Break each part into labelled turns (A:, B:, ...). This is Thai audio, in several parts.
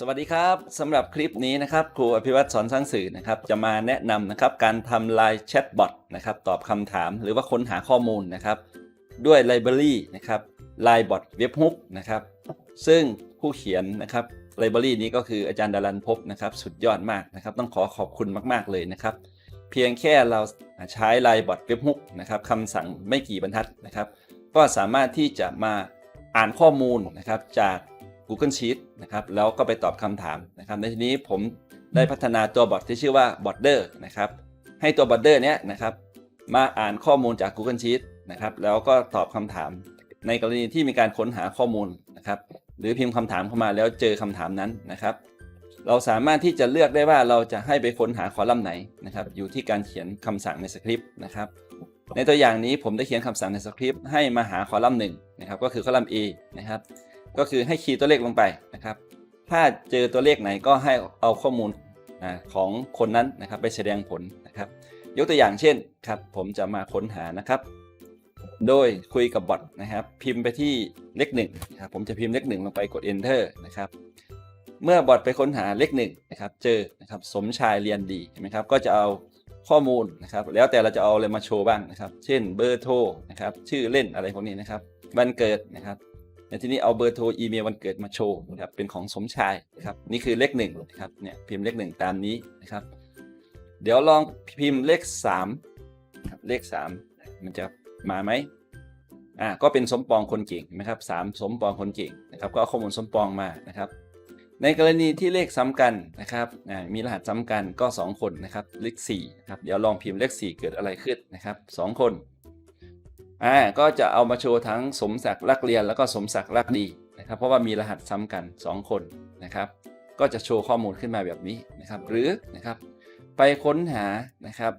A: สวัสดีครับสำหรับคลิปนี้นะครับครูอภิวัตสอนสร้างสื่อนะครับจะมาแนะนำนะครับการทำไลน์แชทบอทนะครับตอบคำถามหรือว่าค้นหาข้อมูลนะครับด้วยไลบรารีนะครับไลน์บอทเว็บฮุกนะครับซึ่งผู้เขียนนะครับไลบรารีนี้ก็คืออาจารย์ดารันพบนะครับสุดยอดมากนะครับต้องขอขอบคุณมาก ๆ เลยนะครับ เพียงแค่เราใช้ไลน์บอทเว็บฮุกนะครับคำสั่งไม่กี่บรรทัดนะครับ ก็สามารถที่จะมาอ่านข้อมูลนะครับจาก Google Sheet นะครับแล้วก็ไปตอบคำถามนะครับในทีนี้ผมได้พัฒนาตัวบอทที่ชื่อว่า Border นะครับให้ตัว Border เนี้ยนะครับมาอ่านข้อมูลจาก Google Sheet นะครับแล้วก็ตอบคำถาม ในกรณีที่มีการค้นหาข้อมูลนะครับหรือพิมพ์คำถามเข้ามาแล้วเจอคำถามนั้นนะครับ เราสามารถที่จะเลือกได้ว่าเราจะให้ไปค้นหาคอลัมน์ไหนนะครับอยู่ที่การเขียนคำสั่งในสคริปต์นะครับในตัวอย่างนี้ผมได้เขียนคำสั่งในสคริปต์ให้มาหาคอลัมน์หนึ่งนะครับก็คือคอลัมน์ A นะครับ ก็คือให้คีย์ตัวเลขลงไปนะครับ ถ้าเจอตัวเลขไหนก็ให้เอาข้อมูลของคนนั้นนะครับไปแสดงผลนะครับ ยกตัวอย่างเช่นครับผมจะมาค้นหานะครับ โดยคุยกับบอทนะครับ พิมพ์ไปที่เลขหนึ่งนะครับผมจะพิมพ์เลขหนึ่งลงไปกด enter นะครับเมื่อบอทไปค้นหาเลขหนึ่งนะครับ เจอนะครับสมชายเรียนดีเห็นไหมครับ ก็จะเอาข้อมูลนะครับ แล้วแต่เราจะเอาอะไรมาโชว์บ้างนะครับ เช่นเบอร์โทรนะครับ ชื่อเล่นอะไรพวกนี้นะครับ วันเกิดนะครับ ในที่นี้เอาเบอร์โทรอีเมลวันเกิดมาโชว์นะครับเป็นของสมชายนะครับนี่คือเลขหนึ่งนะครับเนี่ยพิมพ์เลขหนึ่งตามนี้นะครับ เดี๋ยวลองพิมพ์เลขสามครับเลขสามมันจะมาไหมอ่าก็เป็นสมปองคนเก่งเห็นะครับสามสมปองคนเก่งนะครับก็เอาข้อมูลสมปองมานะครับในกรณีที่เลขซ้ำกันนะครับมีรหัสซ้ำกันก็ 2 คนนะครับเลข4นะครับเดี๋ยวลองพิมพ์เลข 4 เกิดอะไรขึ้นนะครับ 2 คน อ่าก็จะเอามาโชว์ทั้งสมศักดิ์รักเรียนแล้วก็สมศักดิ์รักดีนะครับ เพราะว่ามีรหัสซ้ำกัน 2 คนนะครับ ก็จะโชว์ข้อมูลขึ้นมาแบบนี้นะครับ หรือนะครับ ไปค้นหานะครับ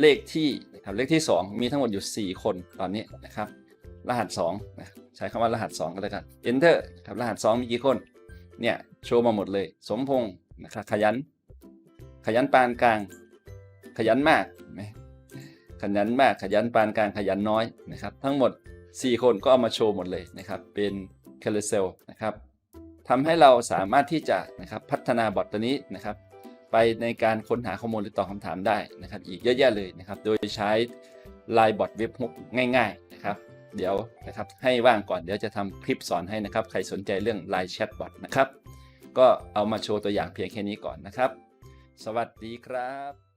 A: เลขที่นะครับเลขที่ 2 มีทั้งหมดอยู่ 4 คนตอนนี้นะครับ รหัส2นะใช้คำว่ารหัส 2 ก็แล้วกัน enter ครับรหัส 2 มีกี่คนเนี่ยโชว์มาหมดเลย สมพงศ์นะครับขยัน ขยันปานกลาง ขยันมากไหม ขยันมากขยันปานกลางขยันน้อยนะครับทั้งหมด 4 คนก็เอามาโชว์หมดเลยนะครับเป็นคาร์เซลนะครับทำให้เราสามารถที่จะนะครับพัฒนาบอทตัวนี้นะครับไปในการค้นหาข้อมูลหรือตอบคำถามได้นะครับ อีกเยอะแยะเลยนะครับ โดยใช้ Line บอทเว็บฮุกง่าย ๆนะครับ เดี๋ยวนะครับให้ว่างก่อนเดี๋ยวจะทำคลิปสอนให้นะครับ ใครสนใจเรื่อง Line Chatbot นะครับ ก็เอามาโชว์ตัวอย่างเพียงแค่นี้ก่อนนะครับ สวัสดีครับ